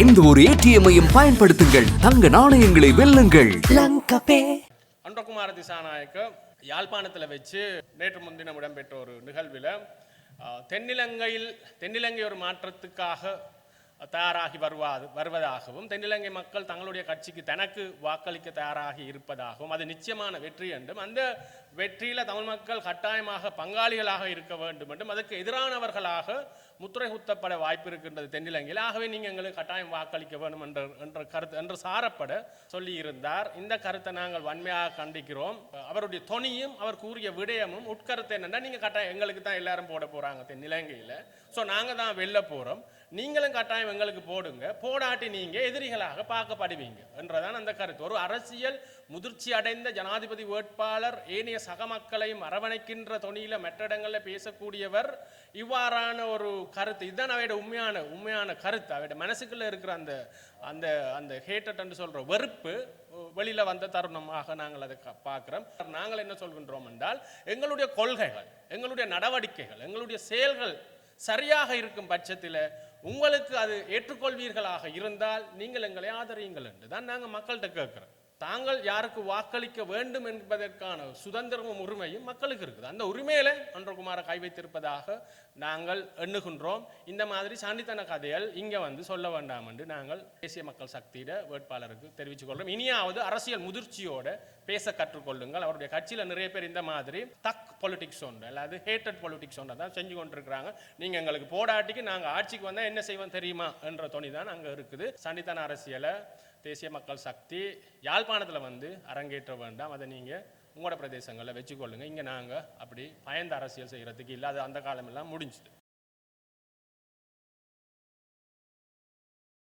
எந்த ஒரு ஏடிஎம்மையும் பயன்படுத்துங்கள். தங்க நாணயங்களை வெல்லுங்கள். அன்றகுமார திசாநாயக்க யாழ்ப்பாணத்தில் வச்சு நேற்று முன்தினம் இடம்பெற்ற ஒரு நிகழ்வில் தென்னிலங்கையில் தென்னிலங்கை ஒரு மாற்றத்துக்காக தயாராகி வருவா வருவதாகவும் தென்னிலங்கை மக்கள் தங்களுடைய கட்சிக்கு தனக்கு வாக்களிக்க தயாராகி இருப்பதாகவும் அது நிச்சயமான வெற்றி என்றும் அந்த வெற்றியில் தமிழ் மக்கள் கட்டாயமாக பங்காளிகளாக இருக்க வேண்டும் என்றும் அதற்கு எதிரானவர்களாக முத்திரை குத்தப்பட வாய்ப்பு இருக்கின்றது தென்னிலங்கையில். ஆகவே நீங்கள் எங்களுக்கு கட்டாயம் வாக்களிக்க வேண்டும் என்ற என்ற கருத்து என்று சாரப்பட சொல்லியிருந்தார். இந்த கருத்தை நாங்கள் வன்மையாக கண்டிக்கிறோம். அவருடைய தொனியும் அவர் கூறிய விடயமும் உட்கருத்து என்னென்னா நீங்கள் கட்டாயம் எங்களுக்கு தான் எல்லாரும் போட போகிறாங்க தென்னிலங்கையில். ஸோ நாங்கள் தான் வெளில போகிறோம் நீங்களும் கட்டாயம் எங்களுக்கு போடுங்க. போடாட்டி நீங்கள் எதிரிகளாக பார்க்கப்படுவீங்க என்றதான் அந்த கருத்து. ஒரு அரசியல் முதிர்ச்சி அடைந்த ஜனாதிபதி வேட்பாளர் ஏனைய சக மக்களையும் அரவணைக்கின்ற தொனியில் மற்ற இடங்களில் பேசக்கூடியவர் இவ்வாறான ஒரு கருத்து. இதுதான் அவையோட உண்மையான உண்மையான கருத்து. அவையோட மனசுக்குள்ளே இருக்கிற அந்த அந்த அந்த ஹேட்டட் என்று வெறுப்பு வெளியில் வந்த தருணமாக நாங்கள் அதை க- நாங்கள் என்ன சொல்கின்றோம் என்றால் எங்களுடைய கொள்கைகள் எங்களுடைய நடவடிக்கைகள் எங்களுடைய செயல்கள் சரியாக இருக்கும் பட்சத்தில் உங்களுக்கு அது ஏற்றுக்கொள்வீர்களாக இருந்தால் நீங்கள் எங்களை ஆதரியுங்கள் என்று தான் நாங்கள் மக்கள்கிட்ட கேட்குறோம். தாங்கள் யாருக்கு வாக்களிக்க வேண்டும் என்பதற்கான சுதந்திரமும் உரிமையும் மக்களுக்கு இருக்குது. அந்த உரிமையில அன்றகுமார கை வைத்திருப்பதாக நாங்கள் எண்ணுகின்றோம். இந்த மாதிரி சாண்டித்தன கதைகள் இங்கே வந்து சொல்ல வேண்டாம் என்று நாங்கள் தேசிய மக்கள் சக்தியிட வேட்பாளருக்கு தெரிவித்துக் கொள்கிறோம். இனியாவது அரசியல் முதிர்ச்சியோட பேச கற்றுக்கொள்ளுங்கள். அவருடைய கட்சியில் நிறைய பேர் இந்த மாதிரி தக் பொலிட்டிக்ஸ் ஒன்று அல்லாது ஹேட்டட் பொலிட்டிக்ஸ் ஒன்று தான் செஞ்சு கொண்டிருக்கிறாங்க. நீங்கள் எங்களுக்கு போடாட்டிக்கு நாங்கள் ஆட்சிக்கு வந்தால் என்ன செய்வோம் தெரியுமா? என்ற துணி தான் அங்கே இருக்குது. சண்டித்தன அரசியலை தேசிய மக்கள் சக்தி யாழ்ப்பாணத்தில் வந்து அரங்கேற்ற வேண்டாம். அதை நீங்கள் உங்களோட பிரதேசங்களில் வச்சுக்கொள்ளுங்க. இங்கே நாங்கள் அப்படி பயந்த அரசியல் செய்கிறதுக்கு இல்லை அது அந்த காலமெல்லாம் முடிஞ்சுது.